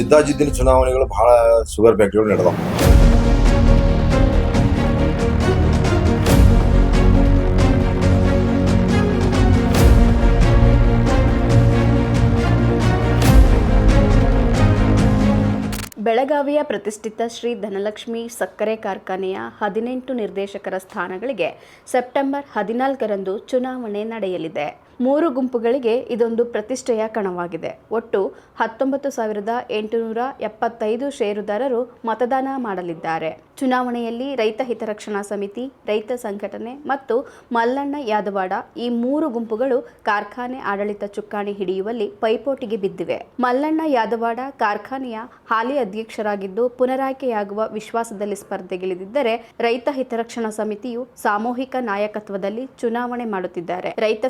ಜಿದ್ದಾಜಿದ್ದಿನ ಚುನಾವಣೆಗಳು ಬಹಳ ಶುಗರ್ ಫ್ಯಾಕ್ಟ್ರಿಗಳು ನಡೆದವು. ಬೆಳಗಾವಿಯ ಪ್ರತಿಷ್ಠಿತ ಶ್ರೀ ಧನಲಕ್ಷ್ಮಿ ಸಕ್ಕರೆ ಕಾರ್ಖಾನೆಯ ಹದಿನೆಂಟು ನಿರ್ದೇಶಕರ ಸ್ಥಾನಗಳಿಗೆ ಸೆಪ್ಟೆಂಬರ್ ಹದಿನಾಲ್ಕರಂದು ಚುನಾವಣೆ ನಡೆಯಲಿದೆ. ಮೂರು ಗುಂಪುಗಳಿಗೆ ಇದೊಂದು ಪ್ರತಿಷ್ಠೆಯ ಕಣವಾಗಿದೆ. ಒಟ್ಟು ಹತ್ತೊಂಬತ್ತು ಸಾವಿರದ ಎಂಟುನೂರ ಎಪ್ಪತ್ತೈದು ಷೇರುದಾರರು ಮತದಾನ ಮಾಡಲಿದ್ದಾರೆ. ಚುನಾವಣೆಯಲ್ಲಿ ರೈತ ಹಿತರಕ್ಷಣಾ ಸಮಿತಿ, ರೈತ ಸಂಘಟನೆ ಮತ್ತು ಮಲ್ಲಣ್ಣ ಯಾದವಾಡ ಈ ಮೂರು ಗುಂಪುಗಳು ಕಾರ್ಖಾನೆ ಆಡಳಿತ ಚುಕ್ಕಾಣಿ ಹಿಡಿಯುವಲ್ಲಿ ಪೈಪೋಟಿಗೆ ಬಿದ್ದಿವೆ. ಮಲ್ಲಣ್ಣ ಯಾದವಾಡ ಕಾರ್ಖಾನೆಯ ಹಾಲಿ ಅಧ್ಯಕ್ಷರಾಗಿದ್ದು ಪುನರಾಯ್ಕೆಯಾಗುವ ವಿಶ್ವಾಸದಲ್ಲಿ ಸ್ಪರ್ಧೆಗಿಳಿದಿದ್ದರೆ ರೈತ ಹಿತರಕ್ಷಣಾ ಸಮಿತಿಯು ಸಾಮೂಹಿಕ ನಾಯಕತ್ವದಲ್ಲಿ ಚುನಾವಣೆ ಮಾಡುತ್ತಿದ್ದಾರೆ. ರೈತ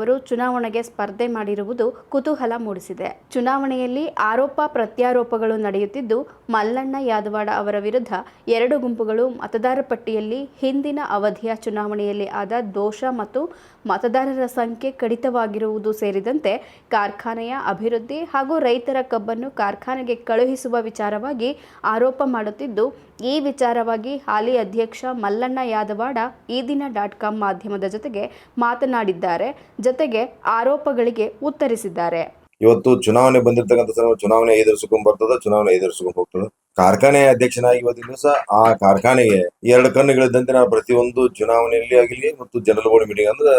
ಸಂಘಟನೆಯವರು ಚುನಾವಣೆಗೆ ಸ್ಪರ್ಧೆ ಮಾಡಿರುವುದು ಕುತೂಹಲ ಮೂಡಿಸಿದೆ. ಚುನಾವಣೆಯಲ್ಲಿ ಆರೋಪ ಪ್ರತ್ಯಾರೋಪಗಳು ನಡೆಯುತ್ತಿದ್ದು, ಮಲ್ಲಣ್ಣ ಯಾದವಾಡ ಅವರ ವಿರುದ್ಧ ಎರಡು ಗುಂಪುಗಳು ಮತದಾರ ಪಟ್ಟಿಯಲ್ಲಿ ಹಿಂದಿನ ಅವಧಿಯ ಚುನಾವಣೆಯಲ್ಲಿ ಆದ ದೋಷ ಮತ್ತು ಮತದಾರರ ಸಂಖ್ಯೆ ಕಡಿತವಾಗಿರುವುದು ಸೇರಿದಂತೆ ಕಾರ್ಖಾನೆಯ ಅಭಿವೃದ್ಧಿ ಹಾಗೂ ರೈತರ ಕಬ್ಬನ್ನು ಕಾರ್ಖಾನೆಗೆ ಕಳುಹಿಸುವ ವಿಚಾರವಾಗಿ ಆರೋಪ ಮಾಡುತ್ತಿದ್ದು ಈ ವಿಚಾರವಾಗಿ ಹಾಲಿ ಅಧ್ಯಕ್ಷ ಮಲ್ಲಣ್ಣ ಯಾದವಾಡ ಈ ದಿನ ಡಾಟ್ ಕಾಮ್ ಮಾಧ್ಯಮದ ಜೊತೆಗೆ ಮಾತನಾಡಿದ್ದಾರೆ. ಜೊತೆಗೆ ಆರೋಪಗಳಿಗೆ ಉತ್ತರಿಸಿದ್ದಾರೆ. ಇವತ್ತು ಚುನಾವಣೆ ಬಂದಿರತಕ್ಕಂಥ ಚುನಾವಣೆ ಎದುರಿಸ್ಕೊಂಡ್ ಬರ್ತದ, ಚುನಾವಣೆ ಎದುರಿಸಿಕೊಂಡು ಹೋಗ್ತದ. ಕಾರ್ಖಾನೆ ಅಧ್ಯಕ್ಷನಾಗಿ ಇವತ್ತಿನ ದಿವಸ ಆ ಕಾರ್ಖಾನೆಗೆ ಎರಡು ಕಣ್ಣುಗಳಿದ್ದಂತೆ ನಾನು ಪ್ರತಿಯೊಂದು ಚುನಾವಣೆಯಲ್ಲಿ ಆಗಲಿ ಮತ್ತು ಜನರಲ್ ಬೋರ್ಡ್ ಮೀಟಿಂಗ್ ಅಂದ್ರೆ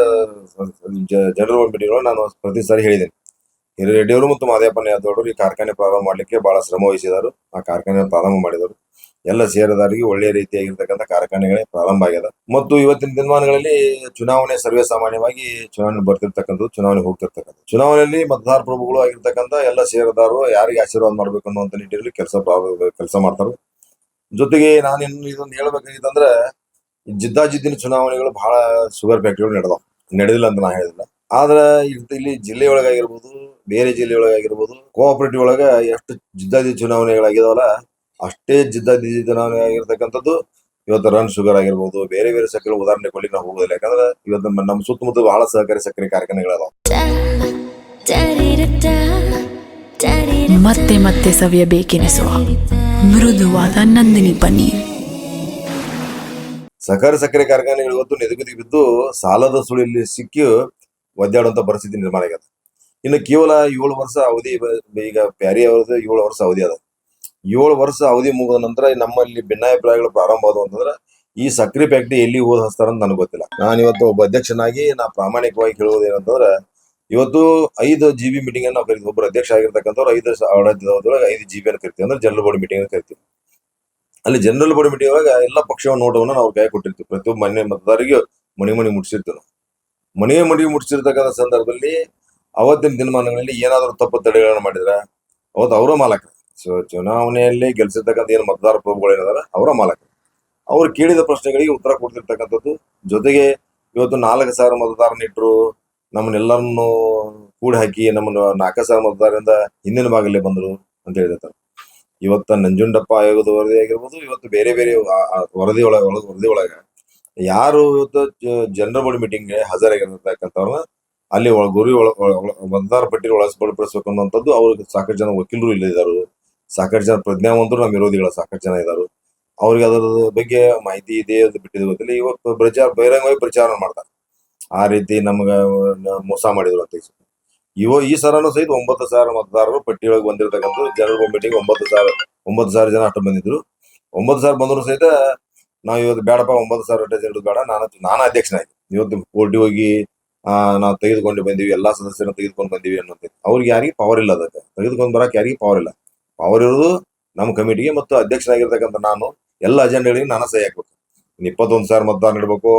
ಜನರಲ್ ಬೋರ್ಡ್ ಮೀಟಿಂಗ್ ನಾನು ಪ್ರತಿ ಸಾರಿ ಹೇಳಿದ್ದೇನೆ. ಹಿರಿಯಡಿಯವರು ಮತ್ತು ಮಾದೇವಪ್ಪನ ಯಾದವರು ಈ ಕಾರ್ಖಾನೆ ಪ್ರಾರಂಭ ಮಾಡಲಿಕ್ಕೆ ಬಹಳ ಶ್ರಮ ವಹಿಸಿದರು ಆ ಕಾರ್ಖಾನೆ ಪ್ರಾರಂಭ ಮಾಡಿದರು. ಎಲ್ಲ ಷೇರುದಾರರಿಗೆ ಒಳ್ಳೆಯ ರೀತಿಯಾಗಿರ್ತಕ್ಕಂಥ ಕಾರ್ಖಾನೆಗಳೇ ಪ್ರಾರಂಭ ಆಗ್ಯದ. ಮತ್ತು ಇವತ್ತಿನ ದಿನಮಾನಗಳಲ್ಲಿ ಚುನಾವಣೆ ಸರ್ವೇ ಸಾಮಾನ್ಯವಾಗಿ ಚುನಾವಣೆ ಬರ್ತಿರ್ತಕ್ಕಂಥ ಚುನಾವಣೆ ಹೋಗ್ತಿರ್ತಕ್ಕಂಥ ಚುನಾವಣೆಯಲ್ಲಿ ಮತದಾರ ಪ್ರಭುಗಳು ಆಗಿರ್ತಕ್ಕಂಥ ಎಲ್ಲ ಷೇರುದಾರರು ಯಾರಿಗೆ ಆಶೀರ್ವಾದ ಮಾಡ್ಬೇಕು ಅನ್ನುವಂತ ನಿಟ್ಟಿನಲ್ಲಿ ಕೆಲಸ ಕೆಲಸ ಮಾಡ್ತಾರೆ. ಜೊತೆಗೆ ನಾನು ಇನ್ನು ಇದೊಂದು ಹೇಳ್ಬೇಕಾಗಿತ್ತಂದ್ರೆ ಜಿದ್ದಾಜಿದ್ದಿನ ಚುನಾವಣೆಗಳು ಬಹಳ ಶುಗರ್ ಫ್ಯಾಕ್ಟ್ರಿಗಳು ನಡೆದವು. ನಡೆದಿಲ್ಲ ಅಂತ ನಾ ಹೇಳಿದಿಲ್ಲ ಆದ್ರೆ ಇಲ್ಲಿ- ಜಿಲ್ಲೆಯೊಳಗಾಗಿರ್ಬೋದು ಬೇರೆ ಜಿಲ್ಲೆಯೊಳಗಾಗಿರ್ಬೋದು ಕೋಆಪರೇಟಿವ್ ಒಳಗ ಎಷ್ಟು ಜಿದ್ದಾಜಿ ಚುನಾವಣೆಗಳಾಗಿದಾವಲ್ಲ ಅಷ್ಟೇ ಜಿದ್ದ ಚುನಾವಣೆ ಆಗಿರ್ತಕ್ಕಂಥದ್ದು ಇವತ್ತು ರನ್ ಶುಗರ್ ಆಗಿರ್ಬೋದು ಬೇರೆ ಬೇರೆ ಸಕ್ಕರೆ ಉದಾಹರಣೆ ಕೊಡ್ಲಿಕ್ಕೆ ನಾವು ಹೋಗೋದಿಲ್ಲ. ಯಾಕಂದ್ರೆ ಇವತ್ತು ನಮ್ಮ ನಮ್ಮ ಸುತ್ತಮುತ್ತ ಬಹಳ ಸಹಕಾರಿ ಸಕ್ಕರೆ ಕಾರ್ಖಾನೆಗಳದಾವ. ಮತ್ತೆ ಮತ್ತೆ ಸವಿಯಬೇಕೆನಿಸುವ ಮೃದುವಾದ ನಂದಿನಿ ಪನ್ನೀರ್. ಸಹಕಾರಿ ಸಕ್ಕರೆ ಕಾರ್ಖಾನೆಗಳು ಇವತ್ತು ನೆದುಗುದಿ ಬಿದ್ದು ಸಾಲದ ಸುಳಿಯಲ್ಲಿ ಸಿಕ್ಕಿ ಒದ್ದಾಡುವಂತ ಪರಿಸ್ಥಿತಿ ನಿರ್ಮಾಣ ಆಗ್ಯದ. ಇನ್ನು ಕೇವಲ ಏಳು ವರ್ಷ ಅವಧಿ ಈಗ ಪ್ಯಾರಿ ಅವರದ್ದು ಏಳು ವರ್ಷ ಅವಧಿ ಅದ. ಏಳು ವರ್ಷ ಅವಧಿ ಮುಗಿದ ನಂತರ ನಮ್ಮಲ್ಲಿ ಭಿನ್ನಾಭಿಪ್ರಾಯಗಳು ಪ್ರಾರಂಭ ಆದವು ಅಂತಂದ್ರೆ, ಈ ಸಕ್ರಿ ಫ್ಯಾಕ್ಟ್ರಿ ಎಲ್ಲಿ ಹೋದ ಹಸ್ತಾರ ಅಂತ ನನಗೆ ಗೊತ್ತಿಲ್ಲ. ನಾನು ಇವತ್ತು ಒಬ್ಬ ಅಧ್ಯಕ್ಷನಾಗಿ, ನಾ ಪ್ರಾಮಾಣಿಕವಾಗಿ ಹೇಳುವುದು ಏನಂತಂದ್ರೆ, ಇವತ್ತು ಐದು ಜಿ ಬಿ ಮೀಟಿಂಗ್ ಅನ್ನು ಕರಿತೀವಿ. ಒಬ್ಬರು ಅಧ್ಯಕ್ಷ ಆಗಿರ್ತಕ್ಕಂಥವ್ರು ಐದು ಆಡಳಿತದೊಳಗೆ ಐದು ಜಿ ಬಿ ಅನ್ನು ಕರಿತೀವಿ ಅಂದ್ರೆ ಜನರಲ್ ಬೋರ್ಡ್ ಮೀಟಿಂಗ್ ಅನ್ನು ಕರಿತೀವಿ. ಅಲ್ಲಿ ಜನರಲ್ ಬೋರ್ಡ್ ಮೀಟಿಂಗ್ ಒಳಗೆ ಎಲ್ಲ ಪಕ್ಷಗಳ ನೋಟವನ್ನು ನಾವು ಕೈ ಕೊಟ್ಟಿರ್ತೀವಿ. ಪ್ರತಿಯೊಬ್ಬ ಮನೆ ಮತದಾರರಿಗೆ ಮನೆ ಮನೆ ಮುಟ್ಸಿರ್ತೀವಿ ಮನೆ ಮನೆ ಮುಟ್ಟಿಸಿರ್ತಕ್ಕಂಥ ಸಂದರ್ಭದಲ್ಲಿ ಅವತ್ತಿನ ದಿನಮಾನಗಳಲ್ಲಿ ಏನಾದರೂ ತಪ್ಪು ತಡೆಗಳನ್ನು ಮಾಡಿದ್ರೆ, ಅವತ್ತು ಅವರ ಮಾಲಕ ಸೊ ಚುನಾವಣೆಯಲ್ಲಿ ಗೆಲ್ಸಿರ್ತಕ್ಕಂಥ ಏನು ಮತದಾರ ಪ್ರಭುಗಳು ಏನಿದಾರೆ, ಅವರ ಮಾಲಕ ಅವ್ರು ಕೇಳಿದ ಪ್ರಶ್ನೆಗಳಿಗೆ ಉತ್ತರ ಕೊಡ್ತಿರ್ತಕ್ಕಂಥದ್ದು. ಜೊತೆಗೆ ಇವತ್ತು ನಾಲ್ಕು ಸಾವಿರ ಮತದಾರನಿಟ್ಟರು ನಮ್ಮನ್ನೆಲ್ಲರನ್ನು ಕೂಡಿ ಹಾಕಿ ನಮ್ಮನ್ನು ನಾಲ್ಕು ಸಾವಿರ ಮತದಾರರಿಂದ ಹಿಂದಿನ ಭಾಗದಲ್ಲಿ ಬಂದರು ಅಂತ ಹೇಳಿರ್ತಾರೆ. ಇವತ್ತ ನಂಜುಂಡಪ್ಪ ಆಯೋಗದ ವರದಿ ಆಗಿರ್ಬೋದು, ಇವತ್ತು ಬೇರೆ ಬೇರೆ ವರದಿ ಒಳಗ, ಒಳಗೆ, ವರದಿ ಒಳಗ ಯಾರು ಇವತ್ತು ಜನರಲ್ ಬೋರ್ಡ್ ಮೀಟಿಂಗ್ಗೆ ಹಾಜರಾಗಿರ್ತಕ್ಕಂಥವ್ರನ್ನ ಅಲ್ಲಿ ಒಳ ಗುರಿ ಒಳ, ಮತದಾರ ಪಟ್ಟಿ ಒಳಸ್ಪಡಿಸಬೇಕು ಅನ್ನುವಂಥದ್ದು ಅವ್ರಿಗೆ ಸಾಕಷ್ಟು ಜನ ವಕೀಲರು ಇಲ್ಲಿದ್ದಾರೆ ಸಾಕಷ್ಟು ಜನ ಪ್ರಜ್ಞಾವಂತರು ನಮ್ಮ ವಿರೋಧಿಗಳು ಸಾಕಷ್ಟು ಜನ ಇದ್ದಾರೆ ಅವ್ರಿಗೆ ಅದರ ಬಗ್ಗೆ ಮಾಹಿತಿ ಇದೆ ಅಂತ ಬಿಟ್ಟಿದ್ದು ಗೊತ್ತಿಲ್ಲ. ಇವತ್ತು ಪ್ರಚಾರ ಬಹಿರಂಗವಾಗಿ ಪ್ರಚಾರ ಮಾಡ್ತಾರೆ. ಆ ರೀತಿ ನಮ್ಗ ಮೋಸ ಮಾಡಿದ್ರು ಅಂತ ಇವ ಈ ಸರನು ಸಹಿತ ಒಂಬತ್ತು ಸಾವಿರ ಮತದಾರರು ಪಟ್ಟಿಯೊಳಗೆ ಬಂದಿರತಕ್ಕಂಥ ಜನರಲ್ ಮೀಟಿಂಗ್ ಒಂಬತ್ತು ಸಾವಿರ ಒಂಬತ್ತು ಸಾವಿರ ಜನ ಅಷ್ಟು ಬಂದಿದ್ರು. ಒಂಬತ್ತು ಸಾವಿರ ಬಂದ್ರು ಸಹಿತ ನಾವು ಇವತ್ತು ಬೇಡಪ್ಪ, ಒಂಬತ್ತು ಸಾವಿರ ಜನರು ಬೇಡ. ನಾನು ನಾನು ಅಧ್ಯಕ್ಷನಾಗಿ. ಇವತ್ತು ಕೋರ್ಟಿಗೆ ಹೋಗಿ ನಾವು ತೆಗೆದುಕೊಂಡು ಬಂದೀವಿ. ಎಲ್ಲಾ ಸದಸ್ಯರನ್ನು ತೆಗೆದುಕೊಂಡು ಬಂದೀವಿ ಅನ್ನೋದು. ಅವ್ರಿಗೆ ಯಾರಿಗೆ ಪವರ್ ಇಲ್ಲ ಅದಕ್ಕೆ. ತೆಗೆದುಕೊಂಡು ಬರಕ್ಕೆ ಯಾರಿಗೆ ಪವರ್ ಇಲ್ಲ. ಪವರ್ ಇರೋದು ನಮ್ಮ ಕಮಿಟಿಗೆ ಮತ್ತು ಅಧ್ಯಕ್ಷರಾಗಿರ್ತಕ್ಕಂಥ ನಾನು ಎಲ್ಲ ಅಜೆಂಡಗಳಿಗೆ ನಾನು ಸಹಿ ಹಾಕ್ಬೇಕು. ಇನ್ನು ಇಪ್ಪತ್ತೊಂದು ಸಾವಿರ ಮತದಾನ ಇಡಬೇಕು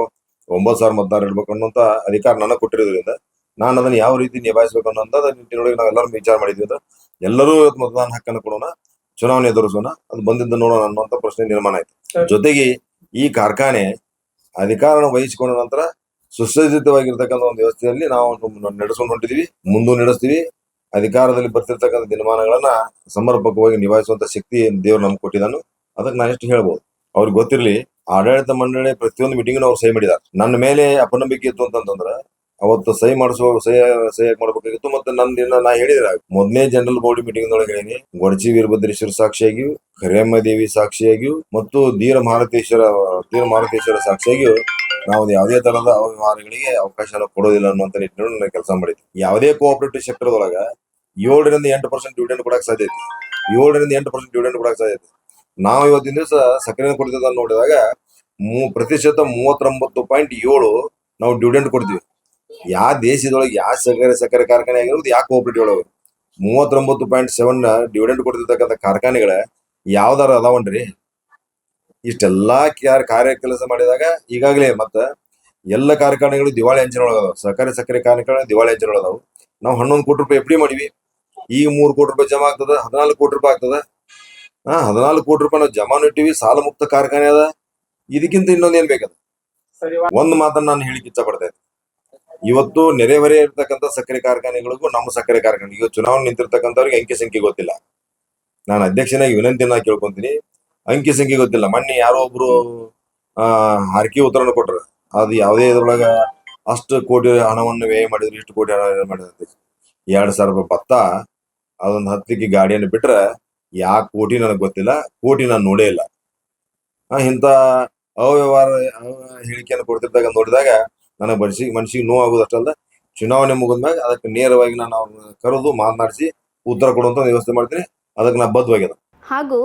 ಒಂಬತ್ತು ಸಾವಿರ ಮತದಾನ ಇಡಬೇಕು ಅನ್ನೋಂಥ ಅಧಿಕಾರ ನನಗೆ ಕೊಟ್ಟಿರೋದ್ರಿಂದ ನಾನು ಅದನ್ನು ಯಾವ ರೀತಿ ನಿಭಾಯಿಸಬೇಕು ಅನ್ನೋಂಥ ನಿಟ್ಟಿನೊಳಗೆ ನಾವು ಎಲ್ಲರೂ ವಿಚಾರ ಮಾಡಿದ್ವಿ ಅಂದ್ರೆ ಎಲ್ಲರೂ ಇವತ್ತು ಮತದಾನ ಹಕ್ಕನ್ನು ಕೊಡೋಣ ಚುನಾವಣೆ ಎದುರಿಸೋಣ ಅದು ಬಂದಿದ್ದು ನೋಡೋಣ ಅನ್ನುವಂಥ ಪ್ರಶ್ನೆ ನಿರ್ಮಾಣ ಆಯ್ತು. ಜೊತೆಗೆ ಈ ಕಾರ್ಖಾನೆ ಅಧಿಕಾರ ವಹಿಸಿಕೊಂಡ ನಂತರ ಸುಸಜ್ಜಿತವಾಗಿರ್ತಕ್ಕಂಥ ಒಂದು ವ್ಯವಸ್ಥೆಯಲ್ಲಿ ನಾವು ನಡೆಸ್ಕೊಂಡು ಹೊಂಟಿದೀವಿ ಮುಂದೂ ನಡೆಸ್ತೀವಿ. ಅಧಿಕಾರದಲ್ಲಿ ಬರ್ತಿರ್ತಕ್ಕಂಥ ದಿನಮಾನಗಳನ್ನ ಸಮರ್ಪಕವಾಗಿ ನಿಭಾಯಿಸುವಂತ ಶಕ್ತಿ ದೇವ್ರು ನಮ್ಗೆ ಕೊಟ್ಟಿದ್ದಾನು. ಅದಕ್ಕೆ ನಾನು ಎಷ್ಟು ಹೇಳ್ಬೋದು. ಅವ್ರಿಗೆ ಗೊತ್ತಿರ್ಲಿ, ಆಡಳಿತ ಮಂಡಳಿ ಪ್ರತಿಯೊಂದು ಮೀಟಿಂಗ್ ಅವ್ರು ಸಹಿ ಮಾಡಿದ್ದಾರೆ. ನನ್ನ ಮೇಲೆ ಅಪನಂಬಿಕೆ ಇತ್ತು ಅಂತಂದ್ರೆ ಅವತ್ತು ಸಹಿ ಮಾಡಿಸುವ, ಸಹಿ ಸಹಿ ಮಾಡಬೇಕಾಗಿತ್ತು. ಮತ್ತೆ ನಂದಿನ ನಾ ಹೇಳಿದ್ರೆ ಮೊದಲನೇ ಜನರಲ್ ಬಾಡಿ ಮೀಟಿಂಗ್ ಒಳಗೆ ಹೇಳಿ ಗೊಡಚಿ ವೀರಭದ್ರೇಶ್ವರ ಸಾಕ್ಷಿಯಾಗಿಯೂ ಕರೇಮ್ಮ ದೇವಿ ಸಾಕ್ಷಿಯಾಗಿಯೂ, ಮತ್ತು ಧೀರ ಮಹಾರತೇಶ್ವರ ಧೀರ ಮಹಾರತೇಶ್ವರ ಸಾಕ್ಷಿಯಾಗಿಯೂ ನಾವು ಯಾವುದೇ ತರಹದ ಅವ್ಯವಹಾರಗಳಿಗೆ ಅವಕಾಶ ಕೊಡೋದಿಲ್ಲ ಅನ್ನುವಂತ ನಿಟ್ಟಿನಲ್ಲಿ ನಾನು ಕೆಲಸ ಮಾಡಿದ್ವಿ ಯಾವುದೇ ಕೋಆಪರೇಟಿವ್ ಸೆಕ್ಟರ್ದೊಳಗ ಏಳರಿಂದ ಎಂಟು ಪರ್ಸೆಂಟ್ ಡಿವಿಡೆಂಡ್ ಕೊಡಕ್ಕೆ ಸಾಧ್ಯ ಐತಿ. ಏಳರಿಂದ ಎಂಟು ಪರ್ಸೆಂಟ್ ಡಿವಿಡೆಂಡ್ ಕೊಡಕ್ಕೆ ಸಾಧ್ಯ ಐತಿ. ನಾವು ಇವತ್ತಿನ ದಿವಸ ಸಕ್ಕರೆ ಕೊಡ್ತಿದ್ದ ನೋಡಿದಾಗ ಮೂ, ಪ್ರತಿಶತ ಮೂವತ್ತೊಂಬತ್ತು ಪಾಯಿಂಟ್ ಏಳು ನಾವು ಡಿವಿಡೆಂಡ್ ಕೊಡ್ತೀವಿ. ಯಾವ ದೇಶದೊಳಗೆ ಯಾವ ಸಕ್ಕರೆ ಸಕ್ಕರೆ ಕಾರ್ಖಾನೆ ಆಗಿರೋದು ಯಾವ ಕೋಆಪರೇಟಿವ್ ಒಳಗೆ. ಮೂವತ್ತೊಂಬತ್ತು ಪಾಯಿಂಟ್ ಸೆವೆನ್ ಡಿವಿಡೆಂಡ್ ಕೊಡ್ತಿರ್ತಕ್ಕಂಥ ಕಾರ್ಖಾನೆಗಳ ಯಾವ್ದಾರ ಅದಾವನ್ರಿ? ಇಷ್ಟೆಲ್ಲಾ ಯಾರು ಕಾರ್ಯ ಕೆಲಸ ಮಾಡಿದಾಗ ಈಗಾಗಲೇ ಮತ್ತ ಎಲ್ಲ ಕಾರ್ಖಾನೆಗಳು ದಿವಾಳಿ ಅಂಚಿನ ಒಳಗದಾವ ಸಕ್ಕರೆ ಸಕ್ಕರೆ ಕಾರ್ಖಾನೆ ದಿವಾಳಿ ಅಂಚಿನ ಒಳಗದಾವು ನಾವು ಹನ್ನೊಂದು ಕೋಟಿ ರೂಪಾಯಿ ಎಫ್ ಡಿ ಮಾಡಿವಿ. ಈಗ ಮೂರು ಕೋಟಿ ರೂಪಾಯಿ ಜಮಾ ಆಗ್ತದ ಹದಿನಾಲ್ಕು ಕೋಟಿ ರೂಪಾಯಿ ಆಗ್ತದ. ಹಾ ಹದಿನಾಲ್ಕು ಕೋಟಿ ರೂಪಾಯಿ ನಾವು ಜಮಾನು ಇಟ್ಟಿವಿ ಸಾಲ ಮುಕ್ತ ಕಾರ್ಖಾನೆ ಅದ. ಇದಕ್ಕಿಂತ ಇನ್ನೊಂದ್ ಏನ್ ಬೇಕದ? ಒಂದ್ ಮಾತನ್ನ ನಾನು ಹೇಳಿಕ್ ಇಚ್ಛ ಪಡ್ತಾ ಇದ್ದೆ ಇವತ್ತು ನೆರೆಹೊರೆ ಇರ್ತಕ್ಕಂಥ ಸಕ್ಕರೆ ಕಾರ್ಖಾನೆಗಳಿಗೂ ನಮ್ಮ ಸಕ್ಕರೆ ಕಾರ್ಖಾನೆ ಈಗ ಚುನಾವಣೆ ನಿಂತಿರ್ತಕ್ಕಂಥವ್ರಿಗೆ ಅಂಕಿ ಸಂಖ್ಯೆ ಗೊತ್ತಿಲ್ಲ. ನಾನು ಅಧ್ಯಕ್ಷನಾಗಿ ವಿನಂತಿಯನ್ನ ಕೇಳ್ಕೊಂತೀನಿ. ಅಂಕಿ ಸಂಖ್ಯೆ ಗೊತ್ತಿಲ್ಲ. ಮೊನ್ನೆ ಯಾರೋ ಒಬ್ರು, ಆ, ಹಾರ್ಕಿ ಉತ್ತರನ ಕೊಟ್ರು. ಅದು ಯಾವುದೇ ಇದ್ರೊಳಗ ಅಷ್ಟು ಕೋಟಿ ಹಣವನ್ನು ವ್ಯಯ ಮಾಡಿದ್ರು, ಇಷ್ಟು ಕೋಟಿ ಹಣ ಮಾಡಿದ್ರೆ. ಎರಡ್ ಸಾವಿರ ರೂಪಾಯಿ ಭತ್ತ, ಅದೊಂದು ಹತ್ತಿಗೆ ಗಾಡಿಯನ್ನು ಬಿಟ್ರೆ ಯಾ ಕೋಟಿ ನನಗೆ ಗೊತ್ತಿಲ್ಲ. ಕೋಟಿ ನಾನು ನೋಡೇ ಇಲ್ಲ. ಇಂಥ ಅವ್ಯವಹಾರ, ಅವ- ಹೇಳಿಕೆಯನ್ನು ಕೊಡ್ತಿದ್ದಾಗ ನೋಡಿದಾಗ ನನಗೆ ಬಡಿಸಿ ಮನಸ್ಸಿಗೆ ನೋವು ಆಗೋದಷ್ಟಲ್ಲ ಚುನಾವಣೆ ಮುಗಿದ್ಮ್ಯಾಗ ಅದಕ್ಕೆ ನೇರವಾಗಿ ನಾನು ಅವ್ರನ್ನ ಕರೆದು ಮಾತನಾಡಿಸಿ ಉತ್ತರ ಕೊಡುವಂತ ವ್ಯವಸ್ಥೆ ಮಾಡ್ತೀನಿ. ಅದಕ್ಕೆ ನಾ ಬದ್ಧವಾಗ್ಯದ ಹಾಗೂ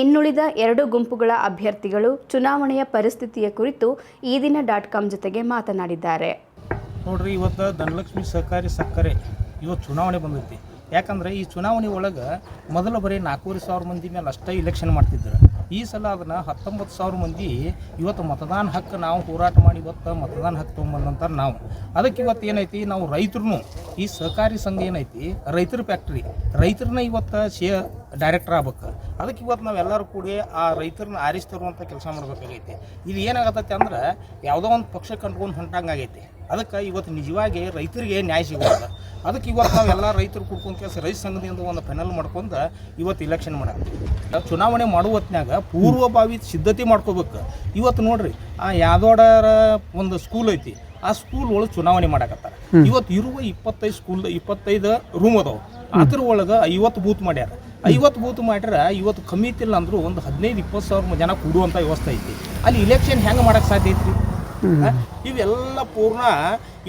ಇನ್ನುಳಿದ ಎರಡು ಗುಂಪುಗಳ ಅಭ್ಯರ್ಥಿಗಳು ಚುನಾವಣೆಯ ಪರಿಸ್ಥಿತಿಯ ಕುರಿತು ಈ ದಿನ ಡಾಟ್ ಕಾಮ್ ಜೊತೆಗೆ ಮಾತನಾಡಿದ್ದಾರೆ. ನೋಡ್ರಿ ಇವತ್ತು ಧನಲಕ್ಷ್ಮಿ ಸಹಕಾರಿ ಸಕ್ಕರೆ ಇವತ್ತು ಚುನಾವಣೆ ಬಂದೈತಿ. ಯಾಕಂದ್ರೆ ಈ ಚುನಾವಣೆ ಒಳಗೆ ಮೊದಲ ಬರೀ ನಾಲ್ಕೂವರೆ ಸಾವಿರ ಮಂದಿ ಮೇಲೆ ಅಷ್ಟೇ ಇಲೆಕ್ಷನ್ ಮಾಡ್ತಿದ್ರು. ಈ ಸಲ ಅದನ್ನ ಹತ್ತೊಂಬತ್ತು ಸಾವಿರ ಮಂದಿ ಇವತ್ತು ಮತದಾನ ಹಕ್ಕು ನಾವು ಹೋರಾಟ ಮಾಡಿ ಇವತ್ತು ಮತದಾನ ಹಕ್ಕು ತೊಗೊಂಬಂದಂತ ನಾವು. ಅದಕ್ಕೆ ಇವತ್ತು ಏನೈತಿ, ನಾವು ರೈತರು ಈ ಸಹಕಾರಿ ಸಂಘ ಏನೈತಿ, ರೈತರ ಫ್ಯಾಕ್ಟ್ರಿ ರೈತರನ್ನ ಇವತ್ತು ಶೇ ಡೈರೆಕ್ಟರ್ ಆಗ್ಬೇಕು. ಅದಕ್ಕೆ ಇವತ್ತು ನಾವೆಲ್ಲರೂ ಕೂಡಿ ಆ ರೈತರನ್ನ ಆರಿಸಿ ತರುವಂಥ ಕೆಲಸ ಮಾಡಬೇಕಾಗೈತಿ. ಇದು ಏನಾಗತ್ತೈತಿ ಅಂದ್ರೆ, ಯಾವುದೋ ಒಂದು ಪಕ್ಷ ಕಂಡ್ಕೊಂಡು ಹೊಂಟಂಗಾಗೈತಿ. ಅದಕ್ಕೆ ಇವತ್ತು ನಿಜವಾಗಿ ರೈತರಿಗೆ ನ್ಯಾಯ ಸಿಗೋಲ್ಲ ಅದಕ್ಕೆ ಇವತ್ತು ನಾವೆಲ್ಲ ರೈತರು ಕೂಡ್ಕೊಂಡು ಕೆಲಸ ರೈತ ಸಂಘದಿಂದ ಒಂದು ಪೆನಲ್ ಮಾಡ್ಕೊಂಡು ಇವತ್ತು ಇಲೆಕ್ಷನ್ ನಾವು ಚುನಾವಣೆ ಮಾಡುವ ಹೊತ್ತಿನಾಗ ಪೂರ್ವಭಾವಿ ಸಿದ್ಧತೆ ಮಾಡ್ಕೋಬೇಕು. ಇವತ್ತು ನೋಡ್ರಿ ಆ ಯಾದೋಡರ ಒಂದು ಸ್ಕೂಲ್ ಐತಿ ಆ ಸ್ಕೂಲ್ ಒಳಗೆ ಚುನಾವಣೆ ಮಾಡಕತ್ತಾರ. ಇವತ್ತು ಇರುವ ಇಪ್ಪತ್ತೈದು ಸ್ಕೂಲ್ ಇಪ್ಪತ್ತೈದು ರೂಮ್ ಅದಾವ. ಅದ್ರ ಒಳಗೆ ಐವತ್ತು ಬೂತ್ ಮಾಡ್ಯಾರ. ಐವತ್ತು ಬೂತ್ ಮಾಡ್ಯಾರ ಇವತ್ತು ಕಮ್ಮಿ ಇತ್ತಿಲ್ಲ ಅಂದ್ರೂ ಒಂದು ಹದಿನೈದು ಇಪ್ಪತ್ತು ಸಾವಿರ ಜನ ಕೂಡುವಂಥ ವ್ಯವಸ್ಥೆ ಐತಿ. ಅಲ್ಲಿ ಇಲೆಕ್ಷನ್ ಹೆಂಗೆ ಮಾಡಕ್ಕೆ ಸಾಧ್ಯ ಐತ್ರಿ? ಆ? ಇವೆಲ್ಲ ಪೂರ್ಣ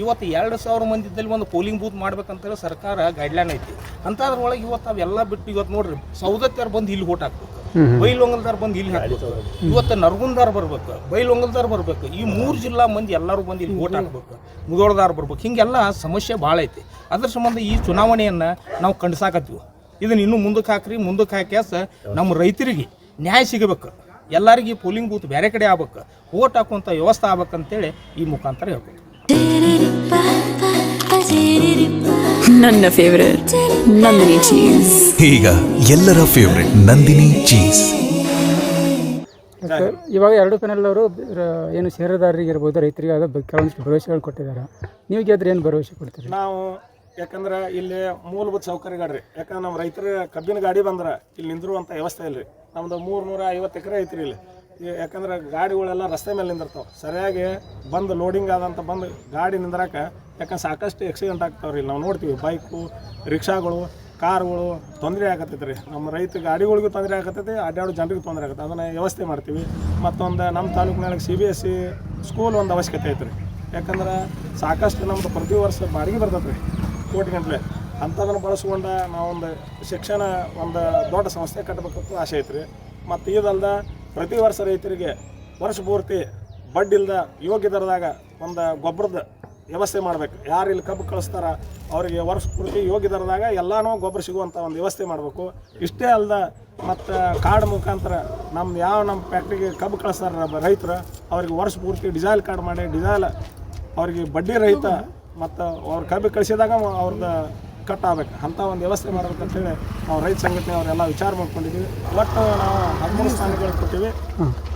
ಇವತ್ತು ಎರಡು ಸಾವಿರ ಮಂದಿದಲ್ಲಿ ಒಂದು ಪೋಲಿಂಗ್ ಬೂತ್ ಮಾಡ್ಬೇಕಂತೇಳಿ ಸರ್ಕಾರ ಗೈಡ್ಲೈನ್ ಐತಿ. ಅಂಥದ್ರೊಳಗೆ ಇವತ್ತು ಅವೆಲ್ಲ ಬಿಟ್ಟು ಇವತ್ತು ನೋಡ್ರಿ ಸೌದತ್ತಾರ ಬಂದು ಇಲ್ಲಿ ಓಟ್ ಹಾಕ್ಬೇಕು. ಬೈಲೊಂಗಲ್ದಾರ್ ಬಂದು ಇಲ್ಲಿ ಹಾಕ್ಬೇಕು. ಇವತ್ತು ನರಗುಂದಾರ್ ಬರ್ಬೇಕು ಬೈಲೊಂಗಲ್ದಾರ್ ಬರ್ಬೇಕು ಈ ಮೂರು ಜಿಲ್ಲಾ ಮಂದಿ ಎಲ್ಲರೂ ಬಂದು ಇಲ್ಲಿ ಓಟ್ ಹಾಕ್ಬೇಕು ಮುದೋಳದಾರ್ ಬರ್ಬೇಕು. ಹಿಂಗೆಲ್ಲ ಸಮಸ್ಯೆ ಭಾಳ ಐತಿ. ಅದ್ರ ಸಂಬಂಧ ಈ ಚುನಾವಣೆಯನ್ನು ನಾವು ಕಂಡ್ಸಾಕತ್ತೀವಿ ಇದನ್ನ ಇನ್ನೂ ಮುಂದಕ್ಕೆ ಹಾಕ್ರಿ ಮುಂದಕ್ಕೆ ಹಾಕ್ಯಾಸ ನಮ್ಮ ರೈತರಿಗೆ ನ್ಯಾಯ ಸಿಗಬೇಕು. ಎಲ್ಲರಿಗೆ ಪೋಲಿಂಗ್ ಬೂತ್ ಬೇರೆ ಕಡೆ ಆಗ್ಬೇಕು ಓಟ್ ಹಾಕುವಂಥ ವ್ಯವಸ್ಥೆ ಆಗ್ಬೇಕಂತೇಳಿ ಈ ಮುಖಾಂತರ ಹೇಳ್ಬೋದು ನನ್ನ ಫೇವರೇಟ್ ನಂದಿನಿ ಚೀಸ್ ಈಗ ಎಲ್ಲರ ಫೇವ್ರೆಟ್ ನಂದಿನಿ ಚೀಸ್ ಸರ್, ಇವಾಗ ಎರಡು ಪೆನಲ್ ಅವರು ಏನು ಷೇರುದಾರರಿಗೆ ಇರ್ಬೋದು ರೈತರಿಗೆ ಆದ ಬ- ಕೆಲವೊಂದಿಷ್ಟು ಭರವಸೆಗಳು ಕೊಟ್ಟಿದ್ದಾರೆ. ನೀವು ಗೆದ್ರೆ ಏನು ಭರವಸೆ ಕೊಡ್ತೀರಿ? ನಾವು ಯಾಕಂದ್ರೆ ಇಲ್ಲಿ ಮೂಲಭೂತ ಸೌಕರ್ಯಗಳು ಯಾಕಂದ್ರೆ ನಮ್ಮ ರೈತರ ಕಬ್ಬಿನ ಗಾಡಿ ಬಂದ್ರೆ ಇಲ್ಲಿ ನಿಂದಿರುವಂಥ ವ್ಯವಸ್ಥೆ ಇಲ್ಲ ನಮ್ದು ಮೂರು ನೂರ ಐವತ್ತು ಎಕರೆ ಐತ್ರಿ ಇಲ್ಲಿ. ಯಾಕಂದ್ರೆ ಗಾಡಿಗಳೆಲ್ಲ ರಸ್ತೆ ಮೇಲೆ ನಿಂದಿರ್ತಾವೆ. ಸರಿಯಾಗಿ ಬಂದು ಲೋಡಿಂಗ್ ಆದಂತ ಬಂದು ಗಾಡಿ ನಿಂದ್ರಾಕ ಯಾಕಂದ್ರೆ ಸಾಕಷ್ಟು ಆಕ್ಸಿಡೆಂಟ್ ಆಗ್ತಾವ್ರಿ ಇಲ್ಲಿ. ನಾವು ನೋಡ್ತೀವಿ ಬೈಕು ರಿಕ್ಷಾಗಳು ಕಾರ್ಗಳು ತೊಂದರೆ ಆಗತ್ತೈತೆ ರೀ ನಮ್ಮ ರೈತ ಗಾಡಿಗಳಿಗೂ ತೊಂದರೆ ಆಗತ್ತೈತಿ ಅಡ್ಡಾಡೋ ಜನರಿಗೆ ತೊಂದರೆ ಆಗತ್ತೆ. ಅದನ್ನು ವ್ಯವಸ್ಥೆ ಮಾಡ್ತೀವಿ. ಮತ್ತೊಂದು ನಮ್ಮ ತಾಲೂಕಿನೊಳಗೆ C B S C school ಒಂದು ಅವಶ್ಯಕತೆ ಐತೆ ಯಾಕಂದ್ರೆ ಸಾಕಷ್ಟು ನಮ್ದು ಪ್ರತಿ ವರ್ಷ ಬಾಡಿಗೆ ಬರ್ತೈತೆ ರೀ ಕೋಟಿ ಅಂಥದನ್ನು ಬಳಸ್ಕೊಂಡ ನಾವೊಂದು ಶಿಕ್ಷಣ ಒಂದು ದೊಡ್ಡ ಸಂಸ್ಥೆ ಕಟ್ಟಬೇಕಂತ ಆಸೆ ಐತ್ರಿ. ಮತ್ತು ಇದಲ್ದ ಪ್ರತಿ ವರ್ಷ ರೈತರಿಗೆ ವರ್ಷ ಪೂರ್ತಿ ಬಡ್ಡಿ ಇಲ್ದ ಯೋಗ್ಯ ದರದಾಗ ಒಂದು ಗೊಬ್ಬರದ ವ್ಯವಸ್ಥೆ ಮಾಡಬೇಕು. ಯಾರು ಇಲ್ಲಿ ಕಬ್ಬು ಕಳಿಸ್ತಾರ, ಅವರಿಗೆ ವರ್ಷ ಪೂರ್ತಿ ಯೋಗ್ಯ ದರದಾಗ ಎಲ್ಲನೂ ಗೊಬ್ಬರ ಸಿಗುವಂಥ ಒಂದು ವ್ಯವಸ್ಥೆ ಮಾಡಬೇಕು. ಇಷ್ಟೇ ಅಲ್ದ ಮತ್ತು ಕಾರ್ಡ್ ಮುಖಾಂತರ ನಮ್ಮ ಯಾವ ನಮ್ಮ ಫ್ಯಾಕ್ಟ್ರಿಗೆ ಕಬ್ಬು ಕಳಿಸ್ತಾರ ರೈತರು, ಅವ್ರಿಗೆ ವರ್ಷ ಪೂರ್ತಿ ಡಿಸೈಲ್ ಕಾರ್ಡ್ ಮಾಡಿ ಡಿಸೈಲ್ ಅವ್ರಿಗೆ ಬಡ್ಡಿ ರಹಿತ ಮತ್ತು ಅವ್ರ ಕಬ್ಬು ಕಳಿಸಿದಾಗ ಅವ್ರದ್ದು ಕಟ್ ಆಗ್ಬೇಕು ಅಂಥ ಒಂದು ವ್ಯವಸ್ಥೆ ಮಾಡ್ಬೇಕಂತೇಳಿ ನಾವು ರೈತ ಸಂಘಟನೆ ಅವರೆಲ್ಲ ವಿಚಾರ ಮಾಡ್ಕೊಂಡಿದ್ದೀವಿ. ಒಟ್ಟು ನಾವು ಹದಿಮೂರು ಸ್ಥಾನಗಳು ಕೊಟ್ಟಿವಿ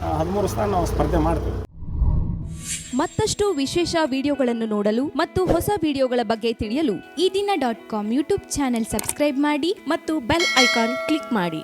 ಆ, ಹದಿಮೂರು ಸ್ಥಾನ ನಾವು ಸ್ಪರ್ಧೆ ಮಾಡ್ತೀವಿ. ಮತ್ತಷ್ಟು ವಿಶೇಷ ವಿಡಿಯೋಗಳನ್ನು ನೋಡಲು ಮತ್ತು ಹೊಸ ವಿಡಿಯೋಗಳ ಬಗ್ಗೆ ತಿಳಿಯಲು Ee Dina dot com YouTube channel subscribe ಮಾಡಿ ಮತ್ತು ಬೆಲ್ ಐಕಾನ್ ಕ್ಲಿಕ್ ಮಾಡಿ.